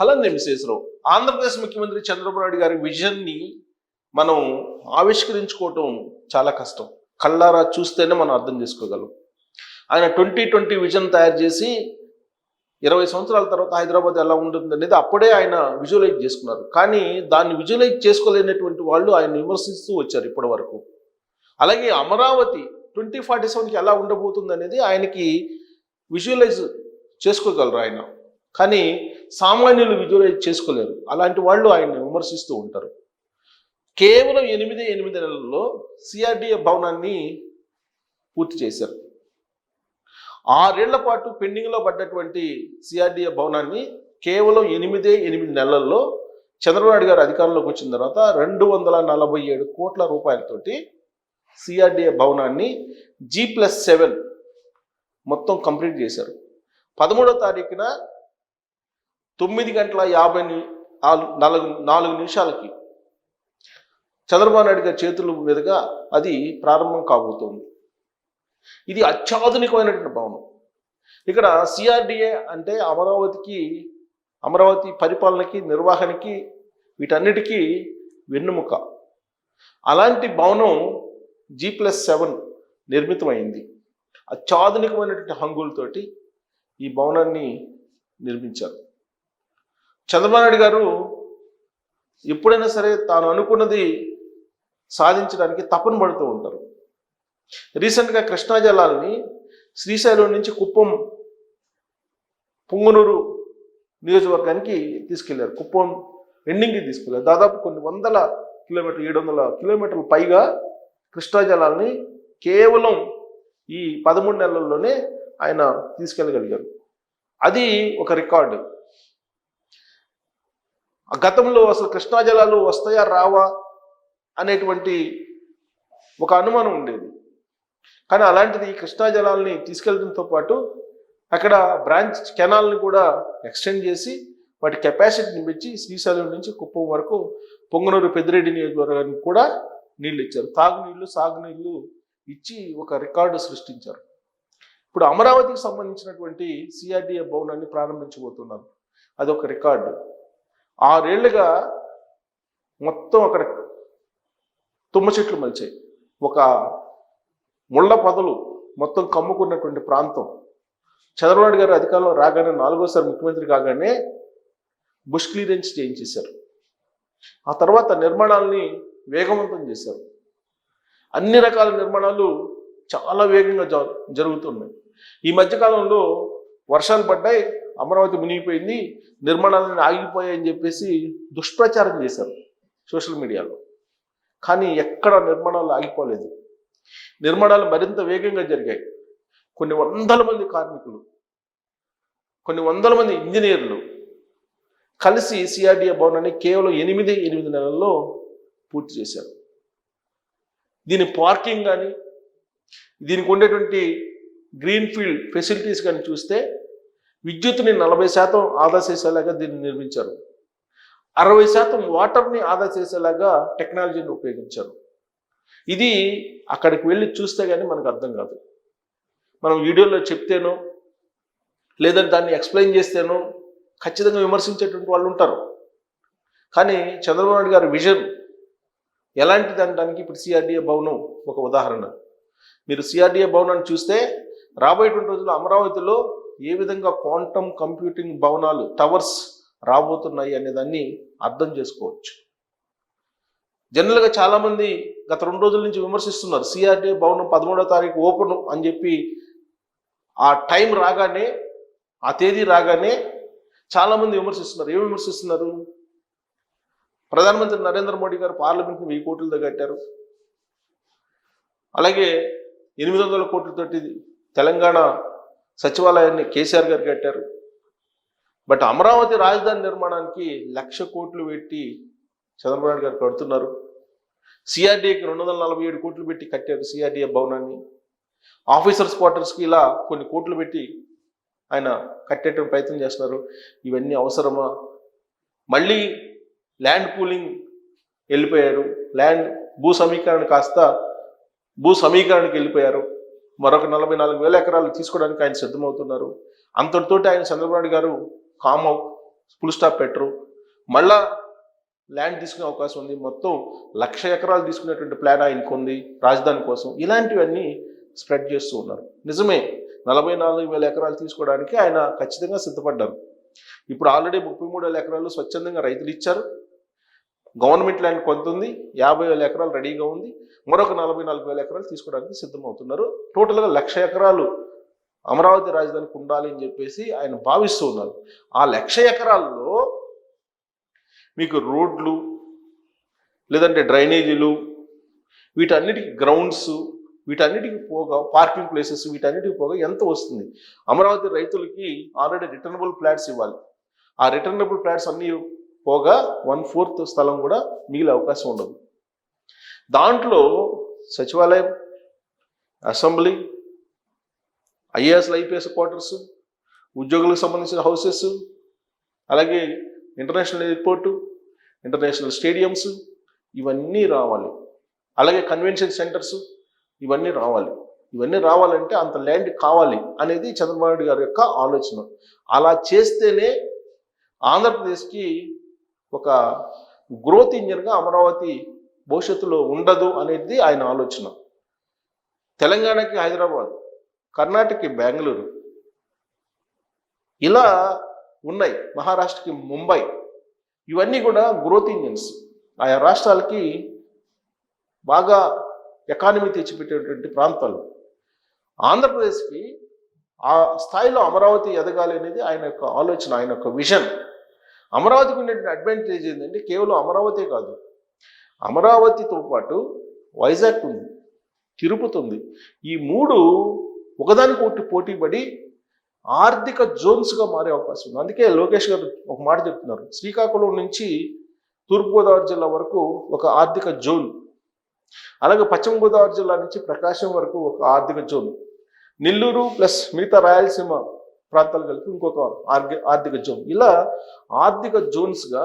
Hello Visweswara Rao Andhra Pradesh ముఖ్యమంత్రి చంద్రబాబు నాయుడు గారి విజన్ని మనం ఆవిష్కరించుకోవటం చాలా కష్టం. కళ్ళారా చూస్తేనే మనం అర్థం చేసుకోగలం. ఆయన ట్వంటీ ట్వంటీ విజన్ తయారు చేసి ఇరవై సంవత్సరాల తర్వాత హైదరాబాద్ ఎలా ఉంటుంది అనేది అప్పుడే ఆయన విజువలైజ్ చేసుకున్నారు. కానీ దాన్ని విజువలైజ్ చేసుకోలేనటువంటి వాళ్ళు ఆయన విమర్శిస్తూ వచ్చారు ఇప్పటి వరకు అలాగే అమరావతి ట్వంటీ ఫార్టీ సెవెన్కి ఎలా ఉండబోతుంది అనేది ఆయనకి విజువలైజ్ చేసుకోగలరు ఆయన. కానీ సామాన్యులు విజువలైజ్ చేసుకోలేరు. అలాంటి వాళ్ళు ఆయన్ని విమర్శిస్తూ ఉంటారు. కేవలం ఎనిమిది ఎనిమిది నెలల్లో సిఆర్డిఏ భవనాన్ని పూర్తి చేశారు. ఆరేళ్ళ పాటు పెండింగ్లో పడ్డటువంటి సిఆర్డిఏ భవనాన్ని కేవలం ఎనిమిదే ఎనిమిది నెలల్లో చంద్రబాబు నాయుడు గారు అధికారంలోకి వచ్చిన తర్వాత రెండు వందల నలభై ఏడు కోట్ల రూపాయలతోటి సిఆర్డిఏ భవనాన్ని జీ ప్లస్ సెవెన్ మొత్తం కంప్లీట్ చేశారు. పదమూడో తారీఖున తొమ్మిది గంటల యాభై నాలుగు నాలుగు నాలుగు నిమిషాలకి చంద్రబాబు నాయుడు గారి చేతుల మీదుగా అది ప్రారంభం కాబోతోంది. ఇది అత్యాధునికమైనటువంటి భవనం. ఇక్కడ సిఆర్డిఏ అంటే అమరావతికి అమరావతి పరిపాలనకి నిర్వహణకి వీటన్నిటికీ వెన్నుముక. అలాంటి భవనం జీ ప్లస్ సెవెన్ నిర్మితమైంది. అత్యాధునికమైనటువంటి హంగులతోటి ఈ భవనాన్ని నిర్మించారు. చంద్రబాబు నాయుడు గారు ఎప్పుడైనా సరే తాను అనుకున్నది సాధించడానికి తపన పడుతూ ఉంటారు. రీసెంట్గా కృష్ణా జలాల్ని శ్రీశైలం నుంచి కుప్పం పుంగనూరు నియోజకవర్గానికి తీసుకెళ్ళారు. కుప్పం ఎండింగ్కి తీసుకెళ్ళారు. దాదాపు కొన్ని వందల కిలోమీటర్లు ఏడు వందల కిలోమీటర్ల పైగా కృష్ణా జలాల్ని కేవలం ఈ పదమూడు నెలల్లోనే ఆయన తీసుకెళ్ళగలిగారు. అది ఒక రికార్డు. ఆ గతంలో అసలు కృష్ణా జలాలు వస్తాయా రావా అనేటువంటి ఒక అనుమానం ఉండేది. కానీ అలాంటిది కృష్ణా జలాల్ని తీసుకెళ్ళడంతో పాటు అక్కడ బ్రాంచ్ కెనాల్ని కూడా ఎక్స్టెండ్ చేసి వాటి కెపాసిటీని పెంచి శ్రీశైలం నుంచి కుప్పం వరకు పొంగనూరు పెద్దిరెడ్డి నియోజకవర్గానికి కూడా నీళ్ళు ఇచ్చారు తాగునీళ్ళు సాగునీళ్ళు ఇచ్చి ఒక రికార్డు సృష్టించారు. ఇప్పుడు అమరావతికి సంబంధించినటువంటి సిఆర్డిఏ భవనాన్ని ప్రారంభించబోతున్నారు. అదొక రికార్డు. ఆరేళ్ళుగా మొత్తం అక్కడ తుమ్మ చెట్లు మలిచాయి. ఒక ముళ్ళ పొదలు మొత్తం కమ్ముకున్నటువంటి ప్రాంతం. చంద్రబాబు గారు అధికారంలో రాగానే నాలుగోసారి ముఖ్యమంత్రి కాగానే బుష్ క్లియరెన్స్ చేయించేశారు. ఆ తర్వాత నిర్మాణాలని వేగవంతం చేశారు. అన్ని రకాల నిర్మాణాలు చాలా వేగంగా జ- జరుగుతున్నాయి. ఈ మధ్యకాలంలో వర్షాలు పడ్డాయి అమరావతి మునిగిపోయింది నిర్మాణాలను ఆగిపోయాయని చెప్పేసి దుష్ప్రచారం చేశారు సోషల్ మీడియాలో. కానీ ఎక్కడ నిర్మాణాలు ఆగిపోలేదు. నిర్మాణాలు మరింత వేగంగా జరిగాయి. కొన్ని వందల మంది కార్మికులు కొన్ని వందల మంది ఇంజనీర్లు కలిసి సిఆర్డిఏ భవనాన్ని కేవలం ఎనిమిది ఎనిమిది నెలల్లో పూర్తి చేశారు. దీని పార్కింగ్ కానీ దీనికి ఉండేటువంటి గ్రీన్ ఫీల్డ్ ఫెసిలిటీస్ కానీ చూస్తే విద్యుత్ని నలభై శాతం ఆదా చేసేలాగా దీన్ని నిర్మించారు. అరవై శాతం వాటర్ని ఆదా చేసేలాగా టెక్నాలజీని ఉపయోగించారు. ఇది అక్కడికి వెళ్ళి చూస్తే కానీ మనకు అర్థం కాదు. మనం వీడియోలో చెప్తేనో లేదంటే దాన్ని ఎక్స్ప్లెయిన్ చేస్తేనో ఖచ్చితంగా విమర్శించేటువంటి వాళ్ళు ఉంటారు. కానీ చంద్రబాబు నాయుడు గారి విజన్ ఎలాంటిది అనడానికి ఇప్పుడు సిఆర్డిఏ భవనం ఒక ఉదాహరణ. మీరు సిఆర్డిఏ భవనాన్ని చూస్తే రాబోయేటువంటి రోజుల్లో అమరావతిలో ఏ విధంగా క్వాంటమ్ కంప్యూటింగ్ భవనాలు టవర్స్ రాబోతున్నాయి అనే దాన్ని అర్థం చేసుకోవచ్చు. జనరల్గా చాలామంది గత రెండు రోజుల నుంచి విమర్శిస్తున్నారు సిఆర్డీ భవనం పదమూడో తారీఖు ఓపెన్ అని చెప్పి. ఆ టైం రాగానే ఆ తేదీ రాగానే చాలామంది విమర్శిస్తున్నారు. ఏమి విమర్శిస్తున్నారు? ప్రధానమంత్రి నరేంద్ర మోడీ గారు పార్లమెంట్ని వెయ్యి కోట్లతో కట్టారు. అలాగే ఎనిమిది వందల కోట్లతోటి తెలంగాణ సచివాలయాన్ని కేసీఆర్ గారు కట్టారు. బట్ అమరావతి రాజధాని నిర్మాణానికి లక్ష కోట్లు పెట్టి చంద్రబాబు నాయుడు గారు కడుతున్నారు. సిఆర్డీఏకి రెండు వందల నలభై ఏడు కోట్లు పెట్టి కట్టారు సిఆర్డీఏ భవనాన్ని. ఆఫీసర్స్ క్వార్టర్స్కి ఇలా కొన్ని కోట్లు పెట్టి ఆయన కట్టేట ప్రయత్నం చేస్తున్నారు. ఇవన్నీ అవసరమా? మళ్ళీ ల్యాండ్ పూలింగ్ వెళ్ళిపోయారు. ల్యాండ్ భూ సమీకరణ కాస్త భూ సమీకరణకి వెళ్ళిపోయారు. మరొక నలభై నాలుగు వేల ఎకరాలు తీసుకోవడానికి ఆయన సిద్ధమవుతున్నారు. అంతటితోటి ఆయన చంద్రబాబు గారు కామ్ అవు ఫుల్ స్టాప్ పెట్టరు. మళ్ళా ల్యాండ్ తీసుకునే అవకాశం ఉంది. మొత్తం లక్ష ఎకరాలు తీసుకునేటువంటి ప్లాన్ ఆయనకు ఉంది రాజధాని కోసం. ఇలాంటివన్నీ స్ప్రెడ్ చేస్తూ ఉన్నారు. నిజమే నలభై నాలుగు వేల ఎకరాలు తీసుకోవడానికి ఆయన ఖచ్చితంగా సిద్ధపడ్డారు. ఇప్పుడు ఆల్రెడీ ముప్పై మూడు వేల ఎకరాలు స్వచ్ఛందంగా రైతులు ఇచ్చారు. గవర్నమెంట్ ల్యాండ్ కొంత ఉంది యాభై వేల ఎకరాలు రెడీగా ఉంది మరొక నలభై నాలుగు వేల ఎకరాలు తీసుకోవడానికి సిద్ధమవుతున్నారు. టోటల్గా లక్ష ఎకరాలు అమరావతి రాజధానికి ఉండాలి అని చెప్పేసి ఆయన భావిస్తూ ఉన్నారు. ఆ లక్ష ఎకరాల్లో మీకు రోడ్లు లేదంటే డ్రైనేజీలు వీటన్నిటికి గ్రౌండ్స్ వీటన్నిటికి పోగా పార్కింగ్ ప్లేసెస్ వీటన్నిటికి పోగా ఎంత వస్తుంది? అమరావతి రైతులకి ఆల్రెడీ రిటర్నబుల్ ఫ్లాట్స్ ఇవ్వాలి. ఆ రిటర్నబుల్ ఫ్లాట్స్ అన్నీ పోగా వన్ ఫోర్త్ స్థలం కూడా మిగిలే అవకాశం ఉండదు. దాంట్లో సచివాలయం అసెంబ్లీ ఐఏఎస్లు ఐపీఎస్ క్వార్టర్స్ ఉద్యోగులకు సంబంధించిన హౌసెస్ అలాగే ఇంటర్నేషనల్ ఎయిర్పోర్టు ఇంటర్నేషనల్ స్టేడియమ్స్ ఇవన్నీ రావాలి. అలాగే కన్వెన్షన్ సెంటర్స్ ఇవన్నీ రావాలి. ఇవన్నీ రావాలంటే అంత ల్యాండ్ కావాలి అనేది చంద్రబాబు నాయుడు గారి యొక్క ఆలోచన. అలా చేస్తేనే ఆంధ్రప్రదేశ్కి ఒక గ్రోత్ ఇంజన్గా అమరావతి భవిష్యత్తులో ఉండదు అనేది ఆయన ఆలోచన. తెలంగాణకి హైదరాబాద్ కర్ణాటకకి బెంగళూరు ఇలా ఉన్నాయి. మహారాష్ట్రకి ముంబై. ఇవన్నీ కూడా గ్రోత్ ఇంజిన్స్ ఆయా రాష్ట్రాలకి బాగా ఎకానమీ తెచ్చిపెట్టేటువంటి ప్రాంతాలు. ఆంధ్రప్రదేశ్కి ఆ స్థాయిలో అమరావతి ఎదగాలి అనేది ఆయన యొక్క ఆలోచన ఆయన యొక్క విజన్ అమరావతికి ఉండే అడ్వాంటేజ్ ఏంటంటే కేవలం అమరావతి కాదు. అమరావతితో పాటు వైజాగ్ ఉంది తిరుపతి ఉంది. ఈ మూడు ఒకదానికి ఒకటి పోటీపడి ఆర్థిక జోన్స్గా మారే అవకాశం ఉంది. అందుకే లోకేష్ గారు ఒక మాట చెప్తున్నారు. శ్రీకాకుళం నుంచి తూర్పుగోదావరి జిల్లా వరకు ఒక ఆర్థిక జోన్. అలాగే పశ్చిమ గోదావరి జిల్లా నుంచి ప్రకాశం వరకు ఒక ఆర్థిక జోన్. నెల్లూరు ప్లస్ మిగతా రాయలసీమ ప్రాంతాలు కలిపి ఇంకొక ఆర్థిక జోన్. ఇలా ఆర్థిక జోన్స్గా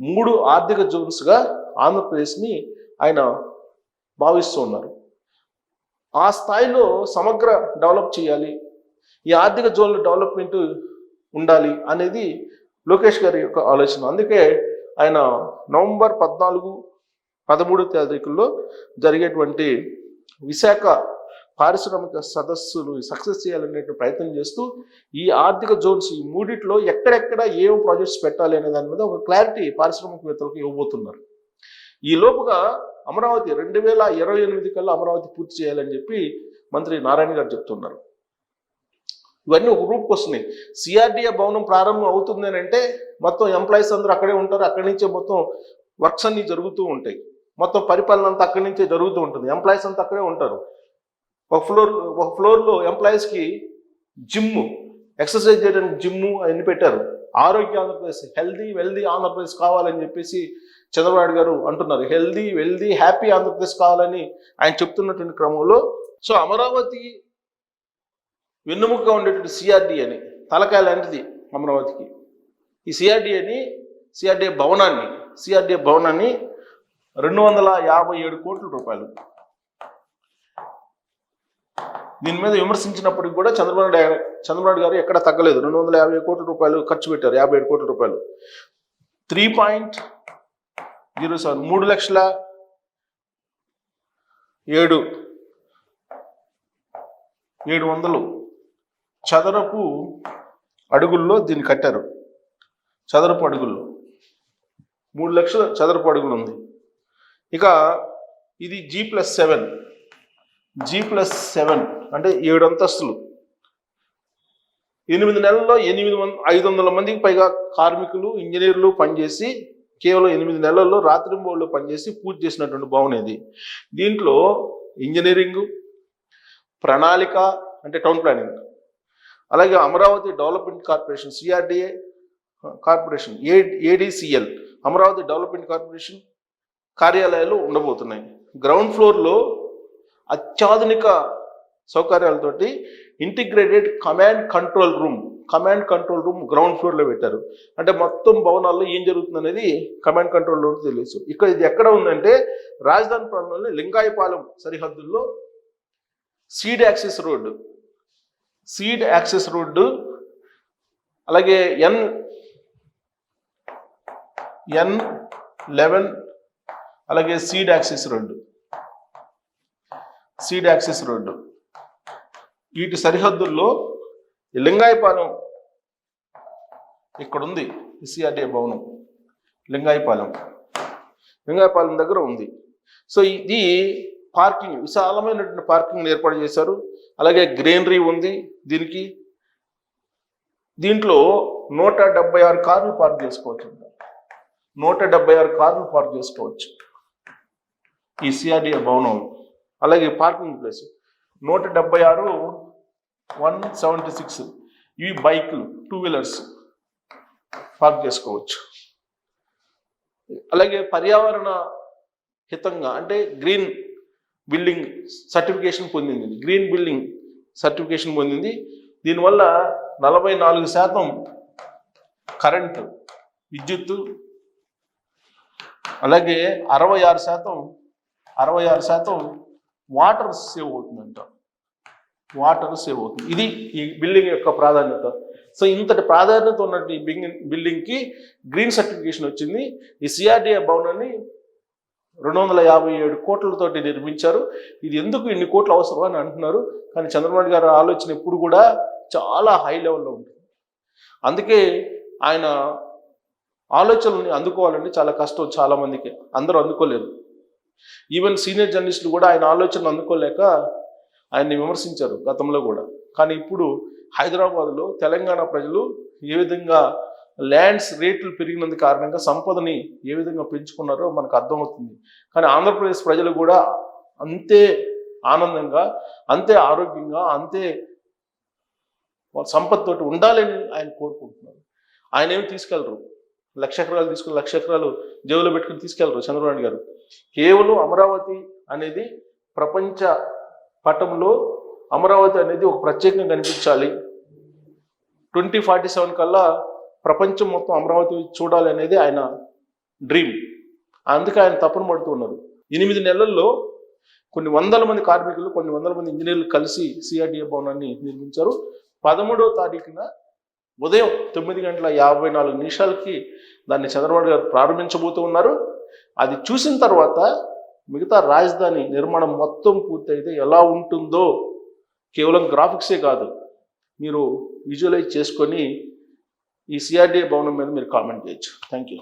మూడు ఆర్థిక జోన్స్గా ఆంధ్రప్రదేశ్ని ఆయన భావిస్తూ ఉన్నారు. ఆ స్థాయిలో సమగ్ర డెవలప్ చేయాలి. ఈ ఆర్థిక జోన్ల డెవలప్మెంట్ ఉండాలి అనేది లోకేష్ గారి యొక్క ఆలోచన. అందుకే ఆయన నవంబర్ పద్నాలుగు పదమూడు తేదీకుల్లో జరిగేటువంటి విశాఖ పారిశ్రామిక సదస్సులు సక్సెస్ చేయాలనే ప్రయత్నం చేస్తూ ఈ ఆర్థిక జోన్స్ ఈ మూడిట్లో ఎక్కడెక్కడ ఏం ప్రాజెక్ట్స్ పెట్టాలి అనే దాని మీద ఒక క్లారిటీ పారిశ్రామికవేత్తలకు ఇవ్వబోతున్నారు. ఈ లోపుగా అమరావతి రెండు వేల ఇరవై ఎనిమిది కల్లా అమరావతి పూర్తి చేయాలని చెప్పి మంత్రి నారాయణ గారు చెప్తున్నారు. ఇవన్నీ ఒక గ్రూప్కి వస్తున్నాయి సిఆర్డిఏ భవనం ప్రారంభం అవుతుంది అంటే మొత్తం ఎంప్లాయీస్ అందరూ అక్కడే ఉంటారు అక్కడి నుంచే మొత్తం వర్క్స్ అన్ని జరుగుతూ ఉంటాయి. మొత్తం పరిపాలన అంతా అక్కడి నుంచే జరుగుతూ ఉంటుంది. ఎంప్లాయీస్ అంతా అక్కడే ఉంటారు. ఒక ఫ్లోర్ ఒక ఫ్లోర్లో ఎంప్లాయీస్కి జిమ్ ఎక్సర్సైజ్ చేయడానికి జిమ్ అవన్నీ పెట్టారు. ఆరోగ్య ఆంధ్రప్రదేశ్ హెల్దీ వెల్దీ ఆంధ్రప్రదేశ్ కావాలని చెప్పేసి చంద్రబాబు గారు అంటున్నారు. హెల్దీ వెల్దీ హ్యాపీ ఆంధ్రప్రదేశ్ కావాలని ఆయన చెప్తున్నటువంటి క్రమంలో సో అమరావతి వెన్నుముకగా ఉండేటువంటి సిఆర్డి అని తలకాయ లాంటిది అమరావతికి. ఈ సిఆర్డిఏని సిఆర్డిఏ భవనాన్ని సిఆర్డిఏ భవనాన్ని రెండు వందల యాభై ఏడు కోట్ల రూపాయలు దీని మీద విమర్శించినప్పటికి కూడా చంద్రబాబు చంద్రబాబు గారు ఎక్కడ తగ్గలేదు. రెండు వందల యాభై కోట్ల రూపాయలు ఖర్చు పెట్టారు. యాభై ఏడు కోట్ల రూపాయలు. త్రీ పాయింట్ జీరో సెవెన్ మూడు లక్షల ఏడు. ఏడు వందలు. చదరపు అడుగుల్లో దీన్ని కట్టారు. చదరపు అడుగుల్లో. మూడు లక్షల చదరపు అడుగులు ఉంది. ఇక ఇది G plus seven. G plus seven. అంటే ఏడు అంతస్తులు. ఎనిమిది నెలల్లో ఎనిమిది వంద ఐదు వందల మందికి పైగా కార్మికులు ఇంజనీర్లు పనిచేసి కేవలం ఎనిమిది నెలల్లో రాత్రింబోళ్ళు పనిచేసి పూజ చేసినటువంటి భవనం ఇది. దీంట్లో ఇంజనీరింగ్ ప్రణాళిక అంటే టౌన్ ప్లానింగ్. అలాగే Amaravati development corporation CRDA corporation A ADCL Amaravati development corporation కార్యాలయాలు ఉండబోతున్నాయి. గ్రౌండ్ ఫ్లోర్లో అత్యాధునిక సౌకర్యాలతోటి integrated command control room command control room ground ఫ్లోర్లో పెట్టారు. అంటే మొత్తం భవనాల్లో ఏం జరుగుతుంది అనేది కమాండ్ కంట్రోల్ రూమ్ తెలుసు. ఇక్కడ ఇది ఎక్కడ ఉందంటే రాజధాని ప్రాంతంలో లింగాయపాలెం సరిహద్దుల్లో seed access road seed access road అలాగే ఎన్ ఎన్ లెవెన్ అలాగే seed access road. Seed axis road. వీటి సరిహద్దుల్లో లింగాయపాలెం ఇక్కడ ఉంది సిఆర్డీఏ భవనం. లింగాయపాలెం. లింగాయపాలెం దగ్గర ఉంది. సో ఇది పార్కింగ్ విశాలమైనటువంటి పార్కింగ్ ఏర్పాటు చేశారు. అలాగే గ్రీనరీ ఉంది దీనికి. దీంట్లో నూట డెబ్బై ఆరు కార్లు పార్క్ చేసుకోవచ్చు. నూట డెబ్బై ఆరు కార్లు పార్క్ చేసుకోవచ్చు. ఈ సిఆర్డిఏ భవనం. అలాగే పార్కింగ్ ప్లేస్. నూట డెబ్బై ఆరు వన్ సెవెంటీ సిక్స్ ఇవి బైక్లు టూ వీలర్స్ పార్క్ చేసుకోవచ్చు. అలాగే పర్యావరణ హితంగా అంటే గ్రీన్ బిల్డింగ్ సర్టిఫికేషన్ పొందింది. గ్రీన్ బిల్డింగ్ సర్టిఫికేషన్ పొందింది. దీనివల్ల నలభై నాలుగు శాతం కరెంటు విద్యుత్తు అలాగే అరవై ఆరు శాతం అరవై ఆరు శాతం వాటర్ సేవ్ అవుతుందంట. వాటర్ సేవ్ అవుతుంది. ఇది ఈ బిల్డింగ్ యొక్క ప్రాధాన్యత. సో ఇంతటి ప్రాధాన్యత ఉన్నట్టు ఈ బిల్డింగ్ బిల్డింగ్కి గ్రీన్ సర్టిఫికేషన్ వచ్చింది. ఈ సిఆర్డిఏ భవనాన్ని రెండు వందల యాభై ఏడు కోట్లతోటి నిర్మించారు. ఇది ఎందుకు ఇన్ని కోట్లు అవసరం అని అంటున్నారు. కానీ చంద్రబాబు గారు గారి ఆలోచన ఎప్పుడు కూడా చాలా హై లెవెల్లో ఉంటుంది. అందుకే ఆయన ఆలోచనల్ని అందుకోవాలంటే చాలా కష్టం చాలా మందికి అందరూ అందుకోలేరు. ఈవెన్ సీనియర్ జర్నలిస్టులు కూడా ఆయన ఆలోచనలు అందుకోలేక ఆయన్ని విమర్శించారు గతంలో కూడా. కానీ ఇప్పుడు హైదరాబాద్లో తెలంగాణ ప్రజలు ఏ విధంగా ల్యాండ్స్ రేట్లు పెరిగినందు కారణంగా సంపదని ఏ విధంగా పెంచుకున్నారో మనకు అర్థమవుతుంది. కానీ ఆంధ్రప్రదేశ్ ప్రజలు కూడా అంతే ఆనందంగా అంతే ఆరోగ్యంగా అంతే వాళ్ళ తోటి ఉండాలని ఆయన కోరుకుంటున్నారు. ఆయన ఏమి తీసుకెళ్ళరు లక్ష ఎకరాలు తీసుకుని లక్ష ఎకరాలు జేబులో పెట్టుకుని తీసుకెళ్ళరు చంద్రబాబు గారు. కేవలం అమరావతి అనేది ప్రపంచ పటంలో అమరావతి అనేది ఒక ప్రత్యేకంగా కనిపించాలి. ట్వంటీ ఫార్టీ సెవెన్ కల్లా ప్రపంచం మొత్తం అమరావతి చూడాలి అనేది ఆయన డ్రీమ్. అందుకే ఆయన తపన పడుతున్నారు ఎనిమిది నెలల్లో కొన్ని వందల మంది కార్మికులు కొన్ని వందల మంది ఇంజనీర్లు కలిసి సిఆర్డిఏ భవనాన్ని నిర్మించారు. పదమూడవ తారీఖున ఉదయం తొమ్మిది గంటల యాభై నాలుగు నిమిషాలకి దాన్ని చంద్రబాబు గారు ప్రారంభించబోతూ ఉన్నారు. అది చూసిన తర్వాత మిగతా రాజధాని నిర్మాణం మొత్తం పూర్తయితే ఎలా ఉంటుందో కేవలం గ్రాఫిక్సే కాదు. మీరు విజువలైజ్ చేసుకొని ఈ సిఆర్డీఏ భవనం మీద మీరు కామెంట్ చేయొచ్చు. Thank you